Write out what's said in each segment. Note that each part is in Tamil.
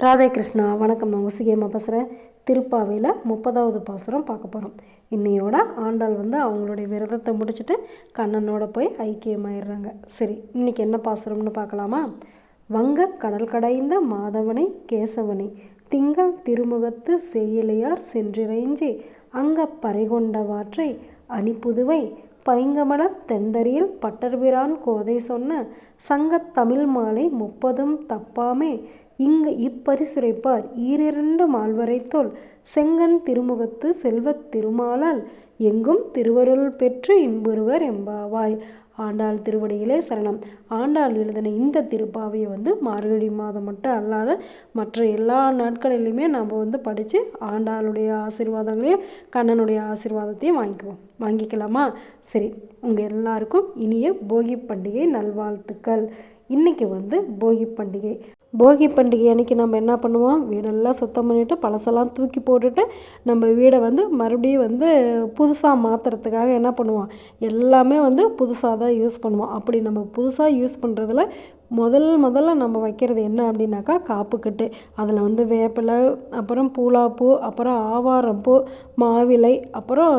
ராதே கிருஷ்ணா வணக்கம். நான் உசிகேமா பேசுகிறேன் திருப்பாவையில் முப்பதாவது பாசுரம் பார்க்க போகிறோம் இன்னையோட ஆண்டாள் வந்து அவங்களுடைய விரதத்தை முடிச்சுட்டு கண்ணனோட போய் ஐக்கியமாயிடுறாங்க. சரி இன்னைக்கு என்ன பாசுரம்னு பார்க்கலாமா? வங்க கடல் கடைந்த மாதவனை கேசவனை திங்கள் திருமுகத்து செய்யலையார் சென்றிறைஞ்சி அங்க பறைகொண்ட வாற்றை அணிப்புதுவை பைங்கமல தெந்தரியில் பட்டர்பிரான் கோதை சொன்ன சங்கத் தமிழ் மாலை முப்பதும் தப்பாமே இங்கு இப்பரிசுரைப்பார். ஈரிரண்டு மால்வரைத்தோல் செங்கன் திருமுகத்து செல்வத் திருமாலால் எங்கும் திருவருள் பெற்று இன்புறுவர் எம்பாவாய் ஆண்டாள் திருவடியிலே சரணம். ஆண்டாள் எழுதின இந்த திருப்பாவையை வந்து மார்கழி மாதம் மட்டும் அல்லாத மற்ற எல்லா நாட்களிலுமே நம்ம வந்து படித்து ஆண்டாளுடைய ஆசீர்வாதங்களையும் கண்ணனுடைய ஆசீர்வாதத்தையும் வாங்கிக்குவோம். வாங்கிக்கலாமா? சரி உங்கள் எல்லாருக்கும் இனிய போகி பண்டிகை நல்வாழ்த்துக்கள். இன்றைக்கி வந்து போகி பண்டிகை. போகி பண்டிகை அன்றைக்கி நம்ம என்ன பண்ணுவோம்? வீடெல்லாம் சுத்தம் பண்ணிவிட்டு பழசெல்லாம் தூக்கி போட்டுட்டு நம்ம வீடை வந்து மறுபடியும் வந்து புதுசாக மாற்றுறதுக்காக என்ன பண்ணுவோம்? எல்லாமே வந்து புதுசாக தான் யூஸ் பண்ணுவோம். அப்படி நம்ம புதுசாக யூஸ் பண்ணுறதுல முதல் முதல்ல நம்ம வைக்கிறது என்ன அப்படின்னாக்கா காப்புக்கட்டு. அதில் வந்து வேப்பிலை அப்புறம் பூலாப்பூ அப்புறம் ஆவாரப்பூ மாவிலை அப்புறம்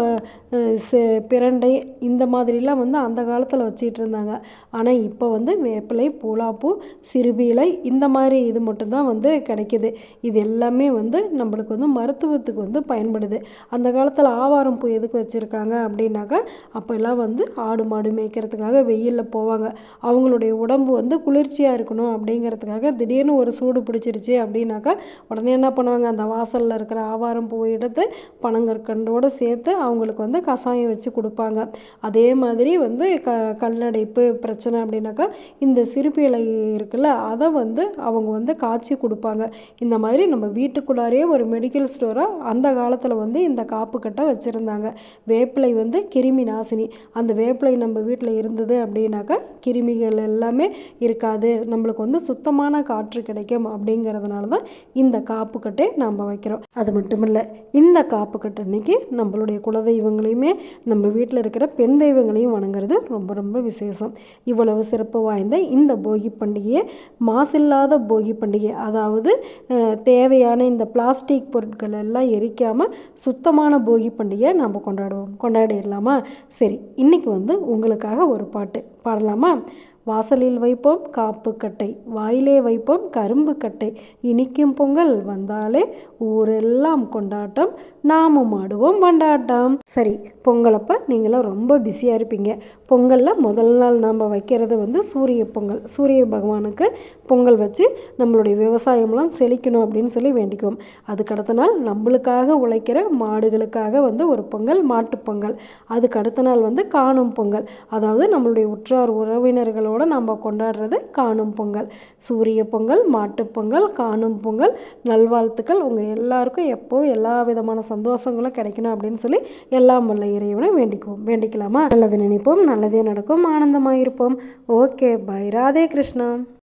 பிரண்டை இந்த மாதிரிலாம் வந்து அந்த காலத்தில் வச்சிட்டு இருந்தாங்க. ஆனால் இப்போ வந்து வேப்பிலை பூலாப்பூ சிறுபீலை இந்த மாதிரி இது மட்டும்தான் வந்து கிடைக்கிது. இது எல்லாமே வந்து நம்மளுக்கு வந்து மருத்துவத்துக்கு வந்து பயன்படுது. அந்த காலத்தில் ஆவாரம் பூ எதுக்கு வச்சுருக்காங்க அப்படின்னாக்கா அப்போல்லாம் வந்து ஆடு மாடு மேய்க்கிறதுக்காக வெயிலில் போவாங்க. அவங்களுடைய உடம்பு வந்து குளிர்ச்சியாக இருக்கணும் அப்படிங்கிறதுக்காக திடீர்னு ஒரு சூடு பிடிச்சிருச்சு அப்படின்னாக்கா உடனே என்ன பண்ணுவாங்க அந்த வாசலில் இருக்கிற ஆவாரம் பூ எடுத்து பனங்கற்கண்டோடு சேர்த்து அவங்களுக்கு வந்து கஷாயம் வச்சு கொடுப்பாங்க. அதே மாதிரி வந்து க கல்லடைப்பு பிரச்சனை அப்படின்னாக்கா இந்த சிறுப்பு இலை இருக்குல்ல அதை வந்து அவங்க வந்து காய்ச்சி கொடுப்பாங்க. இந்த மாதிரி நம்ம வீட்டுக்குள்ளாரே ஒரு மெடிக்கல் ஸ்டோராக அந்த காலத்தில் வந்து இந்த காப்பு கட்டை வச்சுருந்தாங்க. வேப்பிலை வந்து கிருமி நாசினி. அந்த வேப்பிலை நம்ம வீட்டில் இருந்தது அப்படின்னாக்கா கிருமிகள் எல்லாமே இருக்காது. நம்மளுக்கு வந்து சுத்தமான காற்று கிடைக்கும் அப்படிங்கிறதுனால தான் இந்த காப்புக்கட்டை நாம் வைக்கிறோம். அது மட்டும் இல்லை இந்த காப்புக்கட்டு அன்னைக்கு நம்மளுடைய குலதெய்வங்களையுமே நம்ம வீட்டில் இருக்கிற பெண் தெய்வங்களையும் வணங்குறது ரொம்ப ரொம்ப விசேஷம். இவ்வளவு சிறப்பு வாய்ந்த இந்த போகி பண்டிகையை மாசில்லாத போகி பண்டிகை அதாவது தேவையான இந்த பிளாஸ்டிக் பொருட்கள் எல்லாம் எரிக்காமல் சுத்தமான போகி பண்டிகையை நாம் கொண்டாடுவோம். கொண்டாடிடலாமா? சரி இன்னைக்கு வந்து உங்களுக்காக ஒரு பாட்டு பாடலாமா? வாசலில் வைப்போம் காப்பு கட்டை வாயிலே வைப்போம் கரும்பு கட்டை இனிக்கும் பொங்கல் வந்தாலே ஊரெல்லாம் கொண்டாட்டம் நாமும் ஆடுவோம் வண்டாட்டம் சரி பொங்கலப்போ நீங்களாம் ரொம்ப பிஸியாக இருப்பீங்க. பொங்கலில் முதல் நாள் நம்ம வைக்கிறது வந்து சூரிய பொங்கல். சூரிய பகவானுக்கு பொங்கல் வச்சு நம்மளுடைய விவசாயம்லாம் செழிக்கணும் அப்படின்னு சொல்லி வேண்டிக்குவோம். அதுக்கு அடுத்த நாள் நம்மளுக்காக உழைக்கிற மாடுகளுக்காக வந்து ஒரு பொங்கல் மாட்டுப் பொங்கல். அதுக்கு அடுத்த நாள் வந்து காணும் பொங்கல். அதாவது நம்மளுடைய உற்றார் உறவினர்களோட நம்ம கொண்டாடுறது காணும் பொங்கல். சூரிய பொங்கல் மாட்டுப்பொங்கல் காணும் பொங்கல் நல்வாழ்த்துக்கள். உங்கள் எல்லாருக்கும் எப்போவும் எல்லா விதமான சந்தோஷங்களும் கிடைக்கணும் அப்படின்னு சொல்லி எல்லாம் வல்ல இறைவனை வேண்டிக்குவோம். வேண்டிக்கலாமா? நல்லது நினைப்போம் நல்லதே நடக்கும் ஆனந்தமாக இருப்போம் ஓகே பை. ராதே கிருஷ்ணா.